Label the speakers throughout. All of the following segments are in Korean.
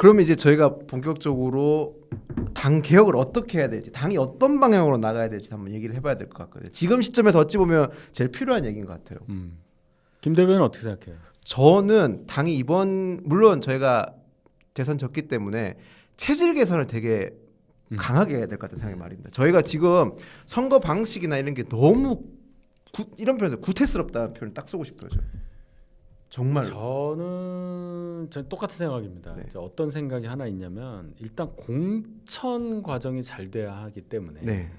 Speaker 1: 그러면 이제 저희가 본격적으로 당 개혁을 어떻게 해야 될지, 당이 어떤 방향으로 나가야 될지 한번 얘기를 해봐야 될 것 같거든요. 지금 시점에서 어찌 보면 제일 필요한 얘기인 것 같아요.
Speaker 2: 음. 김 대변인 어떻게 생각해요?
Speaker 1: 저는 당이 이번 물론 저희가 대선 졌기 때문에 체질 개선을 되게
Speaker 2: 음.
Speaker 1: 강하게 해야 될 것 같다는 생각이 말입니다. 저희가 지금 선거 방식이나 이런 게 너무 구, 이런 표현 구태스럽다는 표현을 딱 쓰고 싶어요. 저. 정말
Speaker 2: 저는 저 똑같은 생각입니다.
Speaker 1: 네.
Speaker 2: 이제 어떤 생각이 하나 있냐면 일단 공천 과정이 잘 돼야 하기 때문에
Speaker 1: 네.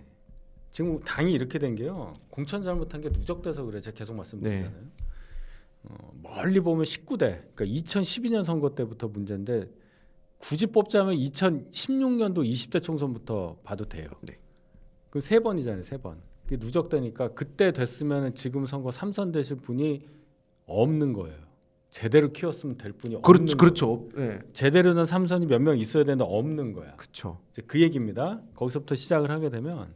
Speaker 2: 지금 당이 이렇게 된 게요. 공천 잘못한 게 누적돼서 그래. 제가 계속 말씀드리잖아요.
Speaker 1: 네.
Speaker 2: 어, 멀리 보면 19대, 그러니까 2012년 선거 때부터 문제인데 굳이 뽑자면 2016년도 20대 총선부터 봐도 돼요.
Speaker 1: 네.
Speaker 2: 그세 번이잖아요, 세 번. 그게 누적되니까 그때 됐으면 지금 선거 삼선 되실 분이 없는 거예요. 제대로 키웠으면 될 분이 없는
Speaker 1: 그렇죠. 그렇죠. 예,
Speaker 2: 제대로 된 삼선이 몇 명 있어야 되는데 없는 거야.
Speaker 1: 그렇죠.
Speaker 2: 이제 그 얘기입니다. 거기서부터 시작을 하게 되면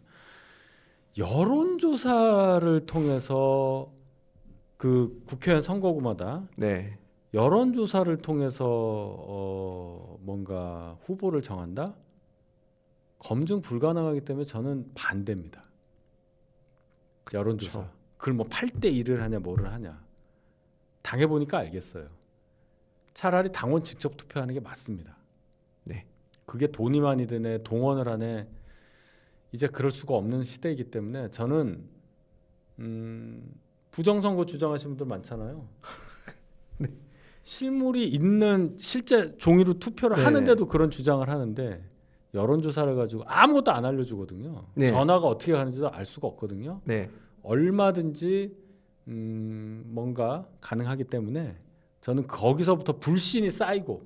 Speaker 2: 여론조사를 통해서 그 국회의원 선거구마다
Speaker 1: 네,
Speaker 2: 여론조사를 통해서 어 뭔가 후보를 정한다? 검증 불가능하기 때문에 저는 반대입니다. 여론조사.
Speaker 1: 그렇죠.
Speaker 2: 그걸 뭐 8대 1을 하냐 뭐를 하냐. 당해 보니까 알겠어요. 차라리 당원 직접 투표하는 게 맞습니다.
Speaker 1: 네.
Speaker 2: 그게 돈이 많이 드네, 동원을 하네. 이제 그럴 수가 없는 시대이기 때문에 저는 음, 부정선거 주장하시는 분들 많잖아요.
Speaker 1: 네.
Speaker 2: 실물이 있는 실제 종이로 투표를
Speaker 1: 네.
Speaker 2: 하는데도 그런 주장을 하는데 여론조사를 가지고 아무것도 안 알려주거든요.
Speaker 1: 네.
Speaker 2: 전화가 어떻게 가는지도 알 수가 없거든요.
Speaker 1: 네,
Speaker 2: 얼마든지 음, 뭔가 가능하기 때문에 저는 거기서부터 불신이 쌓이고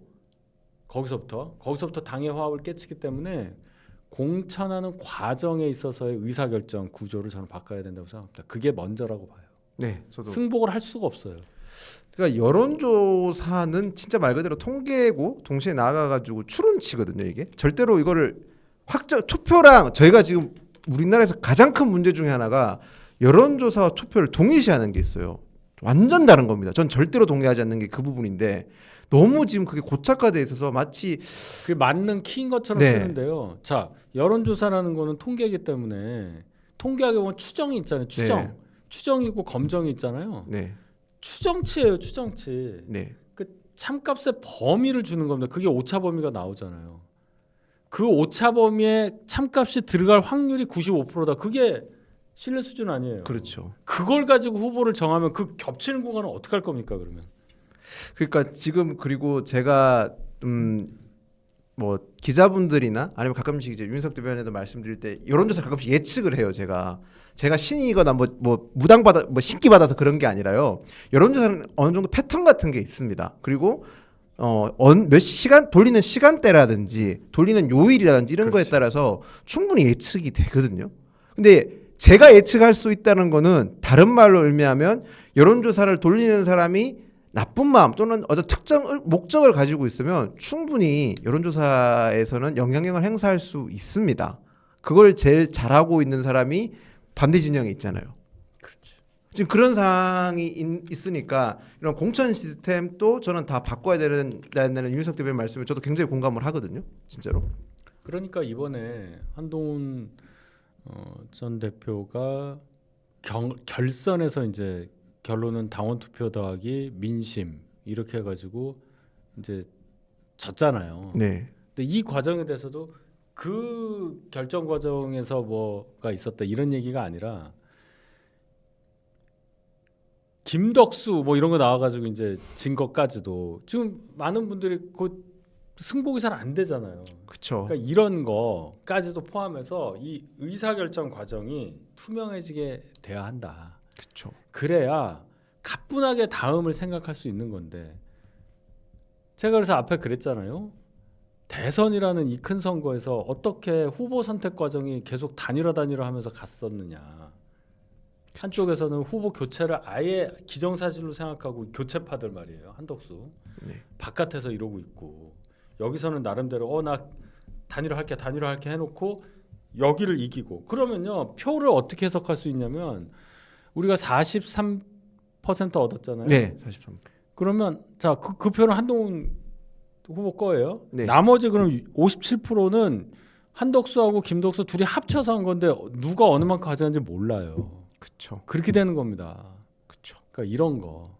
Speaker 2: 거기서부터 거기서부터 당의 화합을 깨치기 때문에 공천하는 과정에 있어서의 의사결정 구조를 저는 바꿔야 된다고 생각합니다. 그게 먼저라고 봐요.
Speaker 1: 네. 저도
Speaker 2: 승복을 할 수가 없어요.
Speaker 1: 그러니까 여론조사는 진짜 말 그대로 통계고 동시에 나가가지고 추론치거든요. 이게 절대로 이거를 확정 투표랑 저희가 지금 우리나라에서 가장 큰 문제 중에 하나가 여론조사와 투표를 동일시하는 게 있어요. 완전 다른 겁니다. 전 절대로 동의하지 않는 게 그 부분인데 너무 지금 그게 고착화돼 있어서 마치
Speaker 2: 그게 맞는 키인 것처럼
Speaker 1: 네.
Speaker 2: 쓰는데요. 자, 여론조사라는 거는 통계이기 때문에 통계하게 보면 추정이 있잖아요. 추정.
Speaker 1: 네.
Speaker 2: 추정이고 검정이 있잖아요.
Speaker 1: 네,
Speaker 2: 추정치예요, 추정치.
Speaker 1: 네,
Speaker 2: 참값의 범위를 주는 겁니다. 그게 오차 범위가 나오잖아요. 그 오차 범위에 참값이 들어갈 확률이 95%다. 그게 신뢰 수준 아니에요.
Speaker 1: 그렇죠.
Speaker 2: 그걸 가지고 후보를 정하면 그 겹치는 구간은 어떻게 할 겁니까 그러면?
Speaker 1: 그러니까 지금 그리고 제가 음 뭐 기자분들이나 아니면 가끔씩 이제 윤석 대변인도 말씀드릴 때 여론조사 가끔씩 예측을 해요 제가 제가 신이거나 뭐 뭐 무당 받아 뭐 신기 받아서 그런 게 아니라요 여론조사는 어느 정도 패턴 같은 게 있습니다 그리고 어몇 시간 돌리는 시간대라든지 돌리는 요일이라든지 이런 거에
Speaker 2: 그렇지.
Speaker 1: 따라서 충분히 예측이 되거든요 근데 제가 예측할 수 있다는 거는 다른 말로 의미하면 여론조사를 돌리는 사람이 나쁜 마음 또는 어떤 특정 을- 목적을 가지고 있으면 충분히 여론조사에서는 영향력을 행사할 수 있습니다. 그걸 제일 잘하고 있는 사람이 반대 진영에 있잖아요.
Speaker 2: 그렇지.
Speaker 1: 지금 그런 상황이 있- 있으니까 이런 공천 시스템도 저는 다 바꿔야 되는 윤석 대변인 말씀에 저도 굉장히 공감을 하거든요. 진짜로.
Speaker 2: 그러니까 이번에 한동훈 어, 전 대표가 경, 결선에서 이제 결론은 당원 투표 더하기 민심 이렇게 해가지고 이제 졌잖아요.
Speaker 1: 네.
Speaker 2: 근데 이 과정에 대해서도 그 결정 과정에서 뭐가 있었다 이런 얘기가 아니라 김덕수 뭐 이런 거 나와가지고 이제 진 것까지도 지금 많은 분들이 그 승복이 잘 안 되잖아요.
Speaker 1: 그렇죠.
Speaker 2: 그러니까 이런 거까지도 포함해서 이 의사 결정 과정이 투명해지게 돼야 한다.
Speaker 1: 그렇죠.
Speaker 2: 그래야 가뿐하게 다음을 생각할 수 있는 건데 제가 그래서 앞에 그랬잖아요. 대선이라는 이 큰 선거에서 어떻게 후보 선택 과정이 계속 단일화 단일화 하면서 갔었느냐. 한쪽에서는 후보 교체를 아예 기정사실로 생각하고 교체파들 말이에요. 한덕수.
Speaker 1: 네.
Speaker 2: 바깥에서 이러고 있고 여기서는 나름대로 어 나 단일화 할게 단일화 할게 해놓고 여기를 이기고 그러면요 표를 어떻게 해석할 수 있냐면 우리가 43% 얻었잖아요.
Speaker 1: 네. 43.
Speaker 2: 그러면 자그 그 표는 한동훈 후보 거예요.
Speaker 1: 네.
Speaker 2: 나머지 그럼 57%는 한덕수하고 김덕수 둘이 합쳐서 한 건데 누가 어느 만큼 가져간지 몰라요.
Speaker 1: 그쵸.
Speaker 2: 그렇게 되는 겁니다.
Speaker 1: 그쵸.
Speaker 2: 그러니까 이런 거.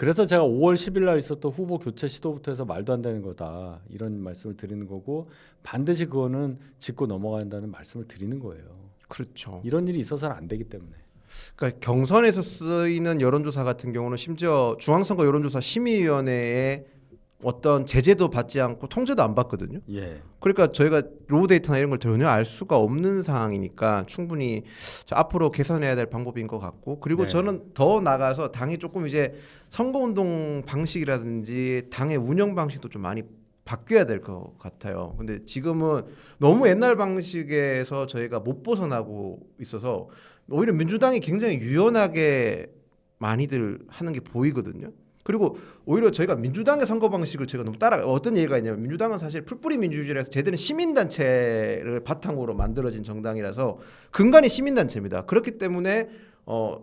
Speaker 2: 그래서 제가 5월 10일 날 있었던 후보 교체 시도부터 해서 말도 안 되는 거다. 이런 말씀을 드리는 거고 반드시 그거는 짚고 넘어가야 한다는 말씀을 드리는 거예요.
Speaker 1: 그렇죠.
Speaker 2: 이런 일이 있어서는 안 되기 때문에.
Speaker 1: 그러니까 경선에서 쓰이는 여론조사 같은 경우는 심지어 중앙선거 여론조사 심의위원회에 어떤 제재도 받지 않고 통제도 안 받거든요.
Speaker 2: 예.
Speaker 1: 그러니까 저희가 로우 데이터나 이런 걸 전혀 알 수가 없는 상황이니까 충분히 저 앞으로 개선해야 될 방법인 것 같고 그리고
Speaker 2: 네.
Speaker 1: 저는 더 나가서 당이 조금 이제 선거 운동 방식이라든지 당의 운영 방식도 좀 많이 바뀌어야 될 것 같아요. 근데 지금은 너무 옛날 방식에서 저희가 못 벗어나고 있어서 오히려 민주당이 굉장히 유연하게 많이들 하는 게 보이거든요. 그리고 오히려 저희가 민주당의 선거 방식을 제가 너무 따라 어떤 얘기가 있냐면 민주당은 사실 풀뿌리 민주주의라서 제대로 시민 단체를 바탕으로 만들어진 정당이라서 근간이 시민 단체입니다. 그렇기 때문에 어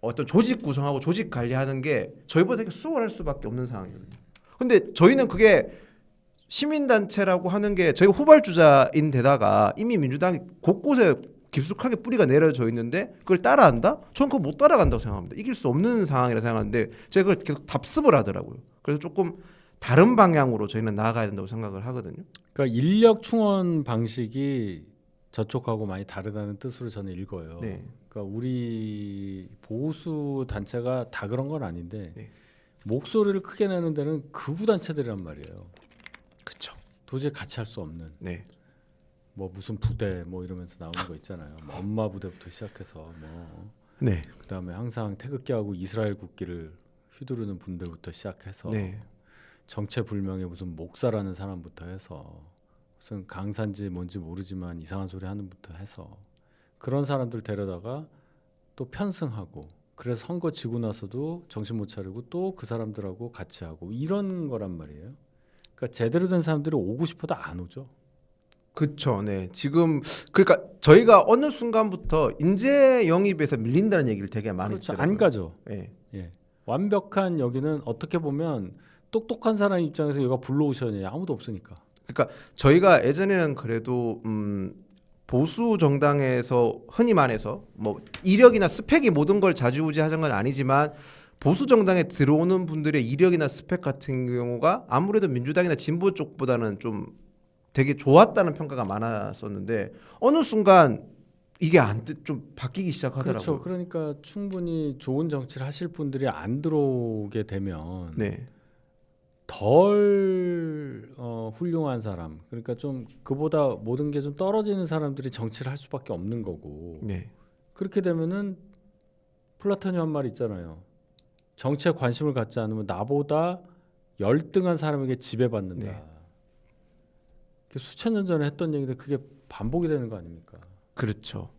Speaker 1: 어떤 조직 구성하고 조직 관리하는 게 저희보다 되게 수월할 수밖에 없는 상황이거든요. 근데 저희는 그게 시민 단체라고 하는 게 저희가 후발주자인 데다가 이미 민주당이 곳곳에 깊숙하게 뿌리가 내려져 있는데 그걸 따라한다? 저는 그거 못 따라간다고 생각합니다. 이길 수 없는 상황이라 생각하는데 제가 그걸 계속 답습을 하더라고요. 그래서 조금 다른 방향으로 저희는 나아가야 된다고 생각을 하거든요.
Speaker 2: 그러니까 인력 충원 방식이 저쪽하고 많이 다르다는 뜻으로 저는 읽어요.
Speaker 1: 네.
Speaker 2: 그러니까 우리 보수 단체가 다 그런 건 아닌데
Speaker 1: 네.
Speaker 2: 목소리를 크게 내는 데는 극우 단체들이란 말이에요.
Speaker 1: 그렇죠.
Speaker 2: 도저히 같이 할 수 없는
Speaker 1: 네.
Speaker 2: 뭐 무슨 부대 뭐 이러면서 나오는 거 있잖아요. 뭐 엄마 부대부터 시작해서 뭐
Speaker 1: 네.
Speaker 2: 그다음에 항상 태극기하고 이스라엘 국기를 휘두르는 분들부터 시작해서
Speaker 1: 네.
Speaker 2: 정체불명의 무슨 목사라는 사람부터 해서 무슨 강산지 뭔지 모르지만 이상한 소리 하는 부터 해서 그런 사람들 데려다가 또 편승하고 그래서 선거 지고 나서도 정신 못 차리고 또 그 사람들하고 같이 하고 이런 거란 말이에요. 그러니까 제대로 된 사람들이 오고 싶어도 안 오죠.
Speaker 1: 그렇죠. 네. 지금 그러니까 저희가 어느 순간부터 인재 영입에서 밀린다는 얘기를 되게 많이
Speaker 2: 그렇죠.
Speaker 1: 듣더라고요.
Speaker 2: 안 가죠.
Speaker 1: 네.
Speaker 2: 예. 완벽한 여기는 어떻게 보면 똑똑한 사람 입장에서 여기가 블루오션이에요. 아무도 없으니까.
Speaker 1: 저희가 예전에는 그래도 음 보수 정당에서 흔히 말해서 뭐 이력이나 스펙이 모든 걸 좌지우지하는 건 아니지만 보수 정당에 들어오는 분들의 이력이나 스펙 같은 경우가 아무래도 민주당이나 진보 쪽보다는 좀 되게 좋았다는 평가가 많았었는데 어느 순간 이게 안 좀 바뀌기 시작하더라고요.
Speaker 2: 그렇죠. 그러니까 충분히 좋은 정치를 하실 분들이 안 들어오게 되면
Speaker 1: 네.
Speaker 2: 덜 어, 훌륭한 사람, 그러니까 좀 그보다 모든 게 좀 떨어지는 사람들이 정치를 할 수밖에 없는 거고
Speaker 1: 네.
Speaker 2: 그렇게 되면은 플라톤이 한말 있잖아요. 정치에 관심을 갖지 않으면 나보다 열등한 사람에게 지배받는다.
Speaker 1: 네.
Speaker 2: 수천 년 전에 했던 얘기인데 그게 반복이 되는 거 아닙니까?
Speaker 1: 그렇죠.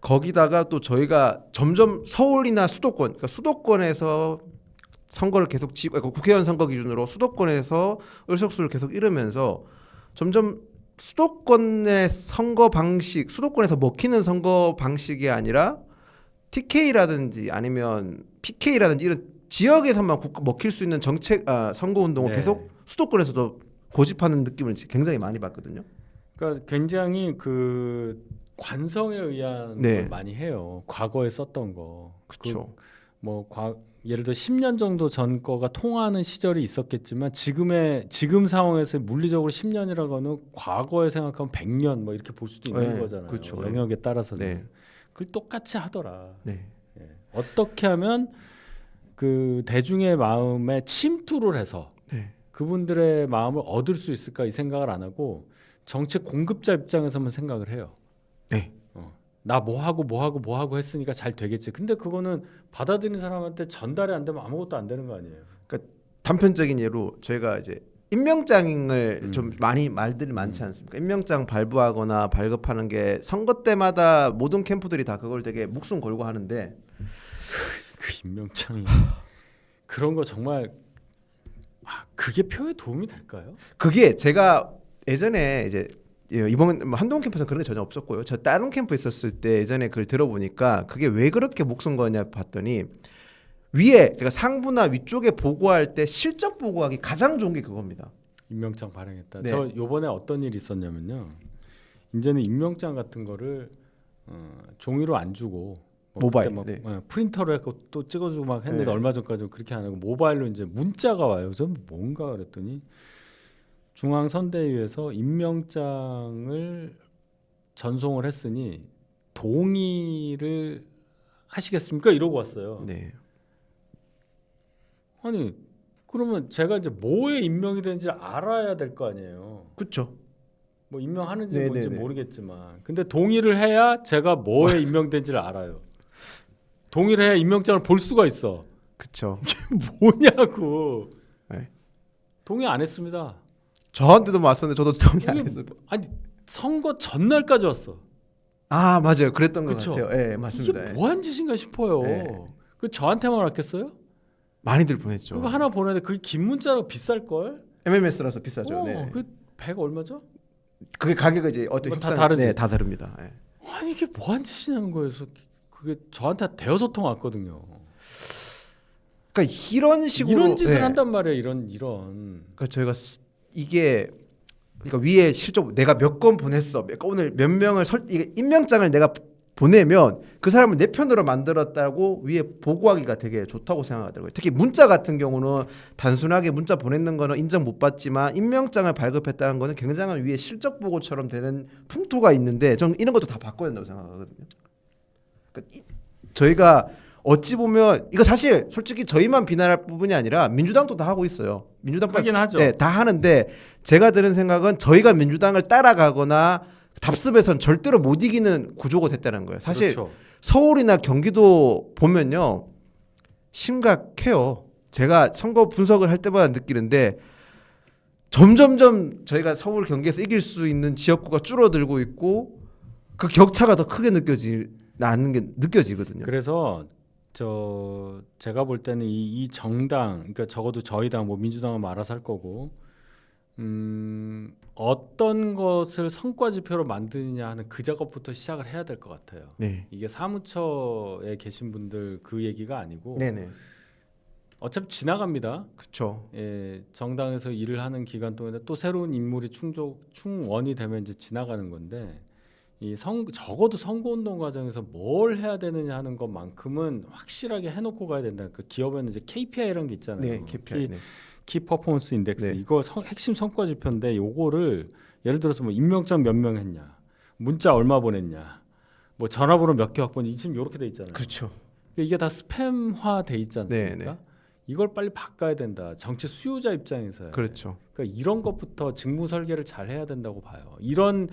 Speaker 1: 거기다가 또 저희가 점점 서울이나 수도권, 그러니까 수도권에서 선거를 계속 지, 그러니까 국회의원 선거 기준으로 수도권에서 의석수를 계속 잃으면서 점점 수도권의 선거 방식, 수도권에서 먹히는 선거 방식이 아니라 TK라든지 아니면 PK라든지 이런 지역에서만 국- 먹힐 수 있는 정책 아, 선거 운동을
Speaker 2: 네.
Speaker 1: 계속 수도권에서도 고집하는 느낌을 굉장히 많이 받거든요.
Speaker 2: 그러니까 굉장히 그 관성에 의한
Speaker 1: 네.
Speaker 2: 걸 많이 해요. 과거에 썼던 거.
Speaker 1: 그렇죠.
Speaker 2: 뭐 과, 예를 들어 10년 정도 전 거가 통하는 시절이 있었겠지만 지금의 지금 상황에서 물리적으로 10년이라고 하는 과거에 생각하면 100년 뭐 이렇게 볼 수도 있는
Speaker 1: 네,
Speaker 2: 거잖아요.
Speaker 1: 그렇죠.
Speaker 2: 영역에 따라서는
Speaker 1: 네.
Speaker 2: 그걸 똑같이 하더라.
Speaker 1: 네.
Speaker 2: 예. 어떻게 하면 그 대중의 마음에 침투를 해서
Speaker 1: 네.
Speaker 2: 그분들의 마음을 얻을 수 있을까 이 생각을 안 하고 정책 공급자 입장에서만 생각을 해요.
Speaker 1: 네.
Speaker 2: 나뭐 하고 뭐 하고 뭐 하고 했으니까 잘 되겠지. 근데 그거는 받아들이는 사람한테 전달이 안 되면 아무것도 안 되는 거 아니에요.
Speaker 1: 단편적인 예로 저희가 이제 임명장을
Speaker 2: 음.
Speaker 1: 좀 많이 말들이 많지 않습니까? 임명장 발부하거나 발급하는 게 선거 때마다 모든 캠프들이 다 그걸 되게 목숨 걸고 하는데
Speaker 2: 그 임명장이 그런 거 정말 아, 그게 표에 도움이 될까요?
Speaker 1: 그게 제가 예전에 이제 예, 이번 뭐 한동훈 캠프에서 그런 게 전혀 없었고요. 저 다른 캠프 있었을 때 예전에 그걸 들어보니까 그게 왜 그렇게 목숨 거냐 봤더니 위에 그러니까 상부나 위쪽에 보고할 때 실적 보고하기 가장 좋은 게 그겁니다.
Speaker 2: 임명장 발행했다.
Speaker 1: 네.
Speaker 2: 저 요번에 어떤 일이 있었냐면요. 이제는 임명장 같은 거를 어, 종이로 안 주고 뭐
Speaker 1: 모바일,
Speaker 2: 막,
Speaker 1: 네.
Speaker 2: 어, 프린터로 해서 또 찍어주고 막 했는데
Speaker 1: 네.
Speaker 2: 얼마 전까지 그렇게 안 하고 모바일로 이제 문자가 와요. 저 뭔가 그랬더니 중앙 선대위에서 임명장을 전송을 했으니 동의를 하시겠습니까? 이러고 왔어요.
Speaker 1: 네.
Speaker 2: 아니 그러면 제가 이제 뭐에 임명이 되는지 알아야 될 거 아니에요.
Speaker 1: 그렇죠.
Speaker 2: 뭐 임명하는지
Speaker 1: 네,
Speaker 2: 뭔지
Speaker 1: 네, 네.
Speaker 2: 모르겠지만 근데 동의를 해야 제가 뭐에 임명된지를 알아요. 해야 임명장을 볼 수가 있어.
Speaker 1: 그렇죠.
Speaker 2: 뭐냐고.
Speaker 1: 네.
Speaker 2: 동의 안 했습니다.
Speaker 1: 저한테도 왔었는데 저도 동의 안 했어요.
Speaker 2: 아니 선거 전날까지 왔어.
Speaker 1: 아 맞아요. 그랬던 것
Speaker 2: 그쵸?
Speaker 1: 같아요. 예, 맞습니다.
Speaker 2: 이게
Speaker 1: 예.
Speaker 2: 뭐한 짓인가 싶어요.
Speaker 1: 네.
Speaker 2: 그 저한테만 왔겠어요?
Speaker 1: 많이들 보냈죠.
Speaker 2: 그거 하나 보내는데 그게 긴 문자로 비쌀 걸?
Speaker 1: MMS라서 비싸죠.
Speaker 2: 어,
Speaker 1: 네.
Speaker 2: 그 배가 얼마죠?
Speaker 1: 그게 가격이 이제 어떤
Speaker 2: 뭐다
Speaker 1: 협상
Speaker 2: 다르지?
Speaker 1: 네, 다 다릅니다. 예.
Speaker 2: 아니 이게 뭐한 짓이냐는 거예요. 그게 저한테 대여섯 통 왔거든요.
Speaker 1: 그러니까 이런 식으로
Speaker 2: 이런 짓을
Speaker 1: 네.
Speaker 2: 한단 말이에요. 이런 이런.
Speaker 1: 그러니까 저희가 스- 이게 그러니까 위에 실적 내가 몇 건 보냈어. 몇 건, 오늘 몇 명을 설 이게 임명장을 내가 보내면 그 사람을 내 편으로 만들었다고 위에 보고하기가 되게 좋다고 생각하더라고요. 특히 문자 같은 경우는 단순하게 문자 보냈는 거는 인정 못 받지만 임명장을 발급했다는 거는 굉장한 위에 실적 보고처럼 되는 풍토가 있는데 저는 이런 것도 다 바꿔야 된다고 생각하거든요. 저희가 어찌 보면 이거 사실 솔직히 저희만 비난할 부분이 아니라 민주당도 다 하고 있어요. 민주당
Speaker 2: 하긴 하죠.
Speaker 1: 네, 다 하는데 제가 드는 생각은 저희가 민주당을 따라가거나 답습에선 절대로 못 이기는 구조가 됐다는 거예요. 사실
Speaker 2: 그렇죠.
Speaker 1: 서울이나 경기도 보면요 심각해요. 제가 선거 분석을 할 때마다 느끼는데 점점점 저희가 서울 경기에서 이길 수 있는 지역구가 줄어들고 있고 그 격차가 더 크게 느껴지 나는 게 느껴지거든요.
Speaker 2: 그래서 저 제가 볼 때는 이, 이 정당, 그러니까 적어도 저희 당, 뭐 민주당은 뭐 알아서 할 거고, 음, 어떤 것을 성과 지표로 만드느냐 하는 그 작업부터 시작을 해야 될 것 같아요.
Speaker 1: 네.
Speaker 2: 이게 사무처에 계신 분들 그 얘기가 아니고
Speaker 1: 네네.
Speaker 2: 어차피 지나갑니다.
Speaker 1: 그렇죠.
Speaker 2: 예, 정당에서 일을 하는 기간 동안에 또 새로운 인물이 충족 충원이 되면 이제 지나가는 건데 이선 적어도 선거운동 과정에서 뭘 해야 되느냐 하는 것만큼은 확실하게 해놓고 가야 된다. 그 기업에는 이제 KPI라는 게 있잖아요.
Speaker 1: 네, KPI. 네.
Speaker 2: 키 퍼포먼스 인덱스
Speaker 1: 네.
Speaker 2: 이거 성- 핵심 성과 지표인데 요거를 예를 들어서 뭐 임명장 몇 명 했냐, 문자 얼마 보냈냐, 뭐 전화번호 몇 개 확보했냐 지금 요렇게 돼 있잖아요.
Speaker 1: 그렇죠.
Speaker 2: 그러니까 이게 다 스팸화 돼 있지 않습니까?
Speaker 1: 네, 네.
Speaker 2: 이걸 빨리 바꿔야 된다. 정치 수요자 입장에서.
Speaker 1: 그렇죠.
Speaker 2: 그러니까 이런 것부터 직무 설계를 잘 해야 된다고 봐요. 이런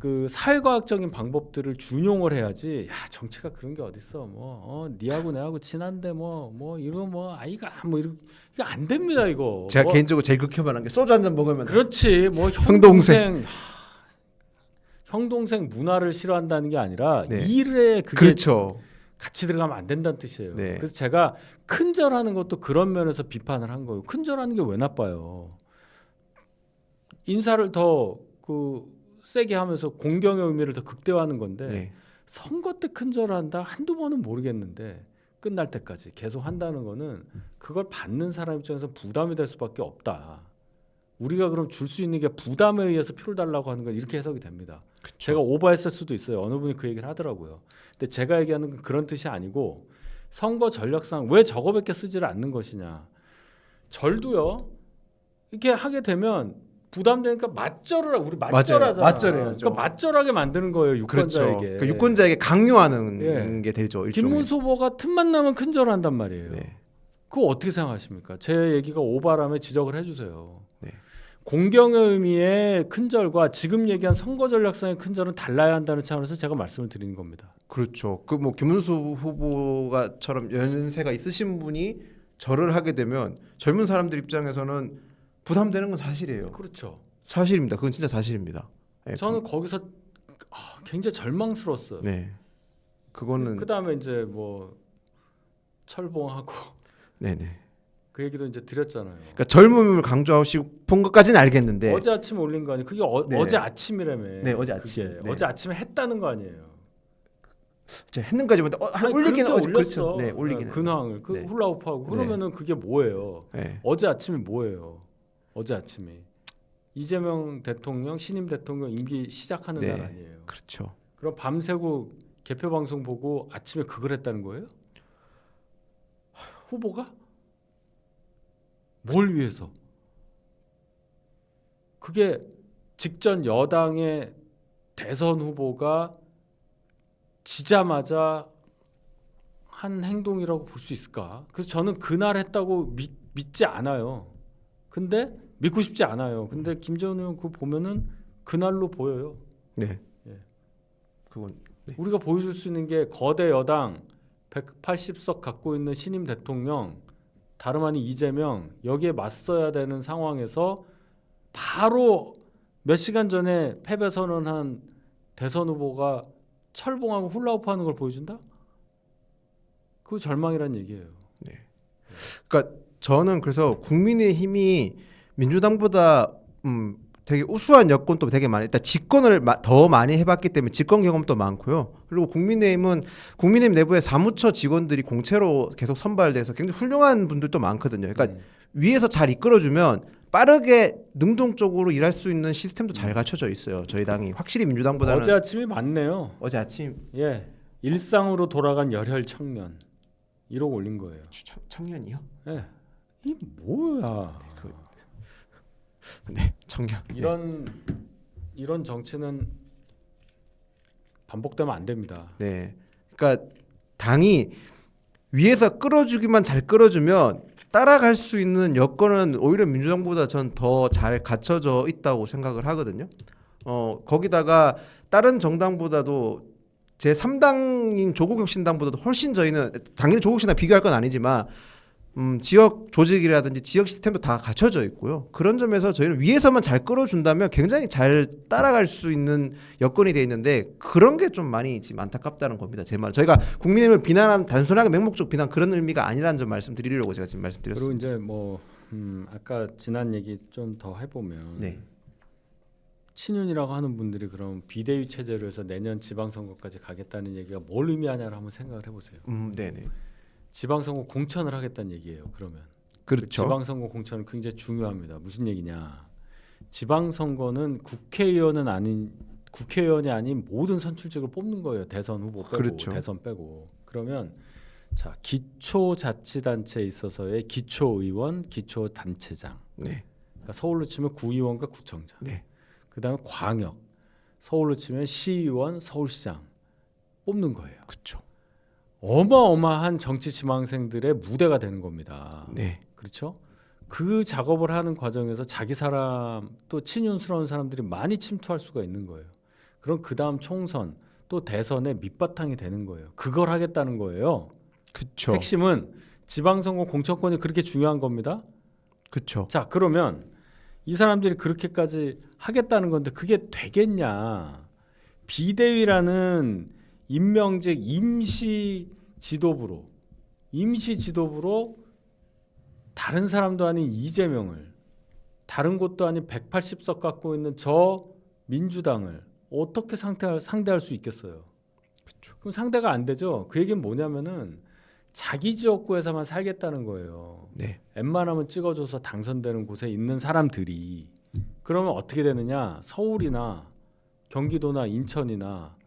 Speaker 2: 그 사회과학적인 방법들을 준용을 해야지. 야 정치가 그런 게 어딨어. 뭐 어, 니하고 내하고 친한데 뭐뭐 이거 뭐 아이가 뭐 이거 이거 안 됩니다 이거.
Speaker 1: 제가
Speaker 2: 뭐,
Speaker 1: 개인적으로 제일 극혐하는 게 소주 한 잔 먹으면
Speaker 2: 그렇지 뭐
Speaker 1: 형동생.
Speaker 2: 형동생 문화를 싫어한다는 게 아니라
Speaker 1: 네.
Speaker 2: 일에 그게
Speaker 1: 그렇죠.
Speaker 2: 같이 들어가면 안 된다는 뜻이에요.
Speaker 1: 네.
Speaker 2: 그래서 제가 큰절하는 것도 그런 면에서 비판을 한 거예요. 큰절하는 게 왜 나빠요? 인사를 더그 세게 하면서 공경의 의미를 더 극대화하는 건데
Speaker 1: 네.
Speaker 2: 선거 때 큰절을 한다 한두 번은 모르겠는데 끝날 때까지 계속 한다는 거는 그걸 받는 사람 입장에서 부담이 될 수밖에 없다. 우리가 그럼 줄 수 있는 게 부담에 의해서 표를 달라고 하는 건 이렇게 해석이 됩니다. 제가 오버했을 수도 있어요. 어느 분이 그 얘기를 하더라고요. 근데 제가 얘기하는 건 그런 뜻이 아니고 선거 전략상 왜 저거밖에 쓰지를 않는 것이냐. 절도요. 이렇게 하게 되면 부담되니까 맞절을 하- 우리 맞절하잖아.
Speaker 1: 맞절해야죠.
Speaker 2: 그러니까 맞절하게 만드는 거예요
Speaker 1: 그렇죠.
Speaker 2: 유권자에게.
Speaker 1: 그러니까 유권자에게 강요하는
Speaker 2: 예.
Speaker 1: 게 되죠. 일종의.
Speaker 2: 김문수 후보가 틈만 나면 큰절한단 말이에요.
Speaker 1: 네.
Speaker 2: 그거 어떻게 생각하십니까? 제 얘기가 오바라면 지적을 해주세요.
Speaker 1: 네.
Speaker 2: 공경의 의미의 큰절과 지금 얘기한 선거 전략상의 큰절은 달라야 한다는 차원에서 제가 말씀을 드리는 겁니다.
Speaker 1: 그렇죠. 그 뭐 김문수 후보가처럼 연세가 있으신 분이 절을 하게 되면 젊은 사람들 입장에서는 부담되는 건 사실이에요.
Speaker 2: 그렇죠.
Speaker 1: 사실입니다. 그건 진짜 사실입니다. 네,
Speaker 2: 저는 거기서 아, 굉장히 절망스러웠어요.
Speaker 1: 그, 네. 그거는
Speaker 2: 그 다음에 이제 뭐 철봉하고
Speaker 1: 네네.
Speaker 2: 그 얘기도 이제 드렸잖아요.
Speaker 1: 그러니까 젊음을 강조하고 싶은 것까지는 알겠는데
Speaker 2: 어제 아침 에 올린 거 아니에요? 그게 어,
Speaker 1: 네.
Speaker 2: 어제 아침이라며.
Speaker 1: 네, 어제
Speaker 2: 그게.
Speaker 1: 아침. 네.
Speaker 2: 어제 아침에 했다는 거 아니에요.
Speaker 1: 제가 했는까지만 어, 한
Speaker 2: 아니, 그렇게
Speaker 1: 어제
Speaker 2: 올렸어.
Speaker 1: 그렇죠. 네, 올리긴.
Speaker 2: 네, 근황을 그
Speaker 1: 네.
Speaker 2: 훌라후프하고 그러면은 그게 뭐예요?
Speaker 1: 네.
Speaker 2: 어제 아침에 뭐예요? 어제 아침에 이재명 대통령 신임 대통령 임기 시작하는
Speaker 1: 네.
Speaker 2: 날 아니에요.
Speaker 1: 그렇죠.
Speaker 2: 그럼 밤새고 개표 방송 보고 아침에 그걸 했다는 거예요? 후보가 뭘 위해서? 그게 직전 여당의 대선 후보가 지자마자 한 행동이라고 볼 수 있을까? 그래서 저는 그날 했다고 믿, 믿지 않아요. 근데 믿고 싶지 않아요. 근데 김재원 의원 그거 보면은 그날로 보여요.
Speaker 1: 네.
Speaker 2: 예.
Speaker 1: 그건 네.
Speaker 2: 우리가 보여줄 수 있는 게 거대 여당 180석 갖고 있는 신임 대통령 다름 아닌 이재명 여기에 맞서야 되는 상황에서 바로 몇 시간 전에 패배 선언한 대선 후보가 철봉하고 훌라후프하는 걸 보여준다? 그거 절망이란 얘기예요.
Speaker 1: 그러니까 저는 그래서 국민의 힘이 민주당보다 음 되게 우수한 여건도 되게 많이 일단 집권을 마- 더 많이 해봤기 때문에 집권 경험도 많고요. 그리고 국민의힘은 국민의힘 내부에 사무처 직원들이 공채로 계속 선발돼서 굉장히 훌륭한 분들도 많거든요. 그러니까
Speaker 2: 음.
Speaker 1: 위에서 잘 이끌어주면 빠르게 능동적으로 일할 수 있는 시스템도 잘 갖춰져 있어요. 저희 당이 확실히 민주당보다는
Speaker 2: 어제 아침이 많네요.
Speaker 1: 어제 아침
Speaker 2: 예, 일상으로 돌아간 열혈 청년 1억 올린 거예요.
Speaker 1: 청, 청년이요?
Speaker 2: 예, 이 뭐야?
Speaker 1: 그, 네 청년. 네.
Speaker 2: 이런 이런 정치는 반복되면 안 됩니다.
Speaker 1: 네. 그러니까 당이 위에서 끌어주기만 잘 끌어주면 따라갈 수 있는 여건은 오히려 민주당보다 전 더 잘 갖춰져 있다고 생각을 하거든요. 어 거기다가 다른 정당보다도 제 3당인 조국혁 신당보다도 훨씬 저희는 당연히 조국 신당 비교할 건 아니지만 음, 지역 조직이라든지 지역 시스템도 다 갖춰져 있고요. 그런 점에서 저희는 위에서만 잘 끌어준다면 굉장히 잘 따라갈 수 있는 여건이 돼 있는데 그런 게 좀 많이 지금 안타깝다는 겁니다. 제 말. 저희가 국민의힘을 비난한 단순하게 맹목적 비난 그런 의미가 아니라는 점 말씀드리려고 제가 지금
Speaker 2: 그리고
Speaker 1: 말씀드렸습니다.
Speaker 2: 이제 뭐 음, 아까 지난 얘기 좀 더 해보면
Speaker 1: 네.
Speaker 2: 친윤이라고 하는 분들이 그럼 비대위 체제로 해서 내년 지방선거까지 가겠다는 얘기가 뭘 의미하냐를 한번 생각을 해보세요.
Speaker 1: 음, 네, 네.
Speaker 2: 지방선거 공천을 하겠다는 얘기예요. 그러면
Speaker 1: 그렇죠.
Speaker 2: 지방선거 공천은 굉장히 중요합니다. 무슨 얘기냐? 지방선거는 국회의원은 아닌 국회의원이 아닌 모든 선출직을 뽑는 거예요. 대선 후보 빼고
Speaker 1: 그렇죠.
Speaker 2: 대선 빼고. 그러면 자 기초자치단체에 있어서의 기초의원, 기초단체장.
Speaker 1: 네.
Speaker 2: 그러니까 서울로 치면 구의원과 구청장.
Speaker 1: 네.
Speaker 2: 그다음에 광역. 서울로 치면 시의원, 서울시장 뽑는 거예요.
Speaker 1: 그렇죠.
Speaker 2: 어마어마한 정치 지망생들의 무대가 되는 겁니다.
Speaker 1: 네.
Speaker 2: 그렇죠? 그 작업을 하는 과정에서 자기 사람 또 친윤스러운 사람들이 많이 침투할 수가 있는 거예요. 그럼 그 다음 총선 또 대선의 밑바탕이 되는 거예요. 그걸 하겠다는 거예요.
Speaker 1: 그렇죠.
Speaker 2: 핵심은 지방선거 공천권이 그렇게 중요한 겁니다.
Speaker 1: 그렇죠.
Speaker 2: 자 그러면 이 사람들이 그렇게까지 하겠다는 건데 그게 되겠냐? 비대위라는 임명직 임시 지도부로 임시 지도부로 다른 사람도 아닌 이재명을 다른 곳도 아닌 180석 갖고 있는 저 민주당을 어떻게 상대할, 상대할 수 있겠어요? 그럼 상대가 안 되죠. 그 얘기는 뭐냐면은 자기 지역구에서만 살겠다는 거예요.
Speaker 1: 네.
Speaker 2: 웬만하면 찍어줘서 당선되는 곳에 있는 사람들이 그러면 어떻게 되느냐? 서울이나 경기도나 인천이나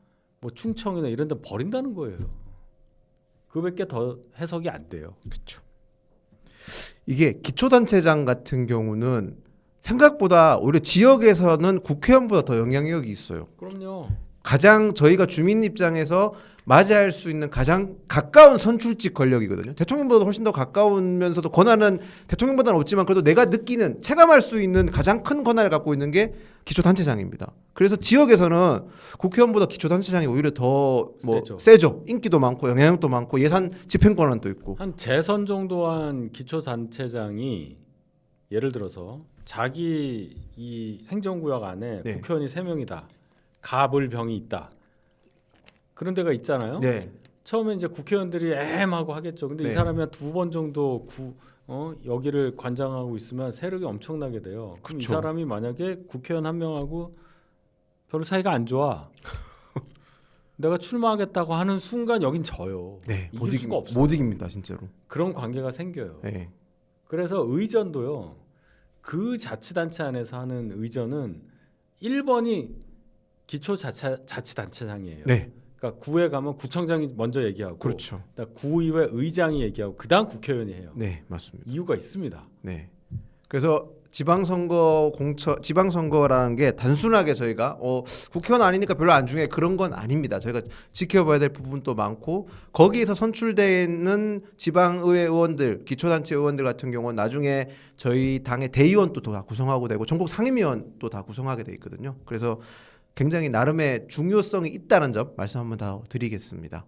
Speaker 2: 뭐 충청이나 이런 데 버린다는 거예요. 그밖에 더 해석이 안 돼요.
Speaker 1: 그렇죠. 이게 기초단체장 같은 경우는 생각보다 오히려 지역에서는 국회의원보다 더 영향력이 있어요.
Speaker 2: 그럼요.
Speaker 1: 가장 저희가 주민 입장에서 맞이할 수 있는 가장 가까운 선출직 권력이거든요. 대통령보다 훨씬 더 가까우면서도 권한은 대통령보다는 없지만 그래도 내가 느끼는 체감할 수 있는 가장 큰 권한을 갖고 있는 게 기초단체장입니다. 그래서 지역에서는 국회의원보다 기초단체장이 오히려 더뭐
Speaker 2: 세죠.
Speaker 1: 세죠. 인기도 많고 영향력도 많고 예산 집행 권한도 있고.
Speaker 2: 한 재선 정도 한 기초단체장이 예를 들어서 자기 이 행정구역 안에
Speaker 1: 네.
Speaker 2: 국회의원이 세 명이다. 가불병이 있다. 그런 데가 있잖아요.
Speaker 1: 네.
Speaker 2: 처음에 이제 국회의원들이 엠하고 하겠죠. 근데 이
Speaker 1: 네.
Speaker 2: 사람이 한 두 번 정도 구, 어, 여기를 관장하고 있으면 세력이 엄청나게 돼요. 그럼 이
Speaker 1: 그쵸.
Speaker 2: 사람이 만약에 국회의원 한 명하고 별로 사이가 안 좋아. 내가 출마하겠다고 하는 순간 여긴 져요.
Speaker 1: 네.
Speaker 2: 이길
Speaker 1: 못,
Speaker 2: 수가
Speaker 1: 이깁,
Speaker 2: 없어요.
Speaker 1: 못 이깁니다, 진짜로.
Speaker 2: 그런 관계가 생겨요.
Speaker 1: 네.
Speaker 2: 그래서 의전도요. 그 자치단체 안에서 하는 의전은 1번이 기초 자치 자치단체장이에요.
Speaker 1: 네,
Speaker 2: 그러니까 구에 가면 구청장이 먼저 얘기하고
Speaker 1: 그렇죠.
Speaker 2: 구의회 의장이 얘기하고 그다음 국회의원이 해요.
Speaker 1: 네, 맞습니다.
Speaker 2: 이유가 있습니다.
Speaker 1: 네. 그래서 지방선거 공천 지방선거라는 게 단순하게 저희가 어 국회의원 아니니까 별로 안 중요해 그런 건 아닙니다. 저희가 지켜봐야 될 부분도 많고 거기에서 선출되는 지방의회 의원들, 기초단체 의원들 같은 경우는 나중에 저희 당의 대의원도 다 구성하고 되고 전국 상임위원도 다 구성하게 돼 있거든요. 그래서 굉장히 나름의 중요성이 있다는 점 말씀 한번 더 드리겠습니다.